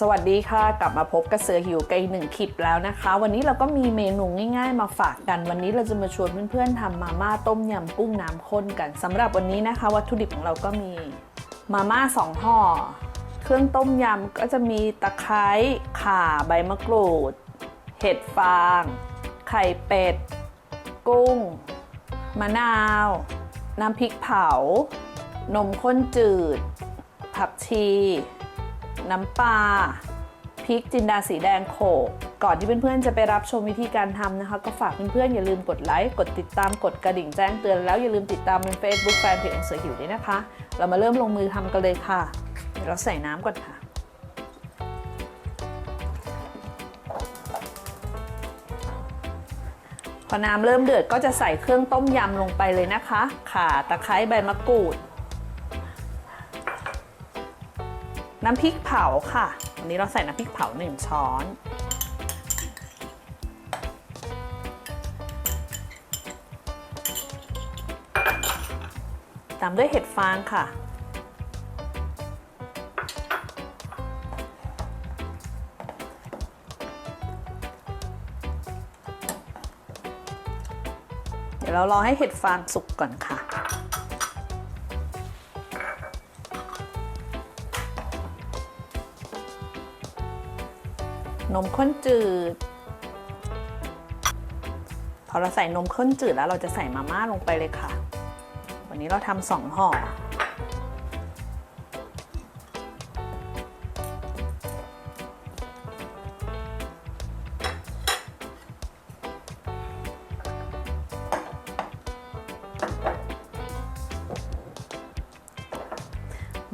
สวัสดีค่ะ กลับมาพบกับเสือหิวไกบอีกหนึ่งคลิปแล้วนะคะ วันนี้เราก็มีเมนูง่าย ๆ มาฝากกัน วันนี้เราจะมาชวนเพื่อนๆทำมาม่าต้มยำกุ้งน้ำข้นกันสำหรับวันนี้นะคะ วัตถุดิบของเราก็มีมาม่าสองห่อเครื่องต้มยำก็จะมีตะไคร้ข่าใบมะกรูด เห็ดฟาง ไข่เป็ด กุ้ง มะนาว น้ำพริกเผา นมข้นจืด ผักชี น้ำปลาพริกจินดาสีแดงโขกก่อนที่เพื่อนๆจะไปรับชมวิธีการทำนะคะ ก็ฝากเพื่อนๆอย่าลืมกดไลค์กดติดตามกดกระดิ่งแจ้งเตือนแล้วอย่าลืมติดตามเป็น Facebook แฟนเพจของเสือหิวด้วยนะคะ เรามาเริ่มลงมือทำกันเลยค่ะเดี๋ยวเราใส่น้ำก่อนค่ะพอน้ำเริ่มเดือดก็จะใส่เครื่องต้มยำลงไปเลยนะคะ ข่าตะไคร้ใบมะกรูด น้ำพริกเผาค่ะวันนี้เราใส่น้ำพริกเผาหนึ่งช้อน ตามด้วยเห็ดฟางค่ะ เดี๋ยวเรารอให้เห็ดฟางสุกก่อนค่ะ นมข้นจืด พอเราใส่นมข้นจืดแล้วเราจะใส่มาม่าลงไปเลยค่ะ วันนี้เราทำสองห่อ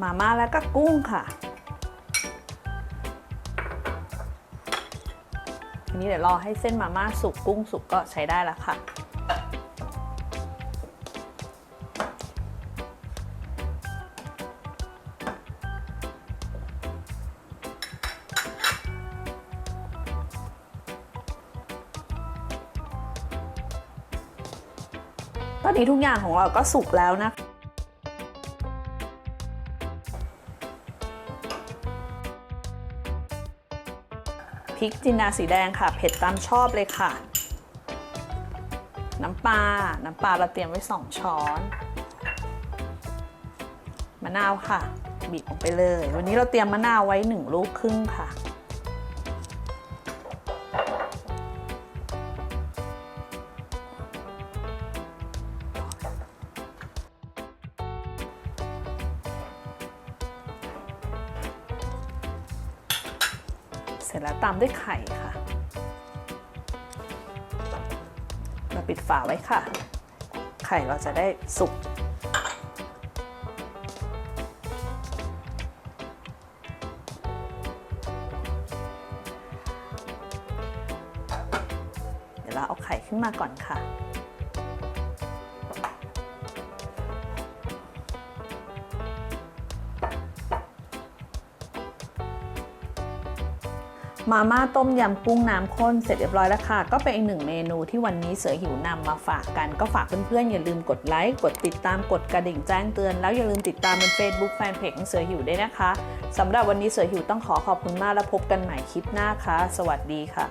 มาม่าแล้วก็กุ้งค่ะ ทีนี้เดี๋ยวรอให้เส้นมาม่าสุกกุ้งสุกก็ใช้ได้แล้วค่ะ ตอนนี้ทุกอย่างของเราก็สุกแล้วนะพ ริกจินดาสีแดงค่ะ เผ็ดตามชอบเลยค่ะ น้ำปลา น้ำปลาเราเตรียมไว้ 2 ช้อน มะนาวค่ะ บีบลงไปเลย วันนี้เราเตรียมมะนาวไว้ 1 ลูกครึ่งค่ะ ร็จแล้วตามด้วยไข่ค่ะ เราปิดฝาไว้ค่ะ ไข่เราจะได้สุกเดี๋ยวเราเอาไข่ขึ้นมาก่อนค่ะ มาม่าต้มยำกุ้งน้ำข้นเสร็จเรียบร้อยแล้วค่ะ ก็เป็นอีกหนึ่งเมนูที่วันนี้เสือหิวนำมาฝากกัน ก็ฝากเพื่อนๆ อย่าลืมกดไลค์กดติดตามกดกระดิ่งแจ้งเตือน แล้วอย่าลืมติดตามเป็น Facebook แฟนเพจของเสือหิวด้วยนะคะสำหรับวันนี้เสือหิวต้องขอขอบคุณมากแล้วพบกันใหม่คลิปหน้าค่ะ สวัสดีค่ะ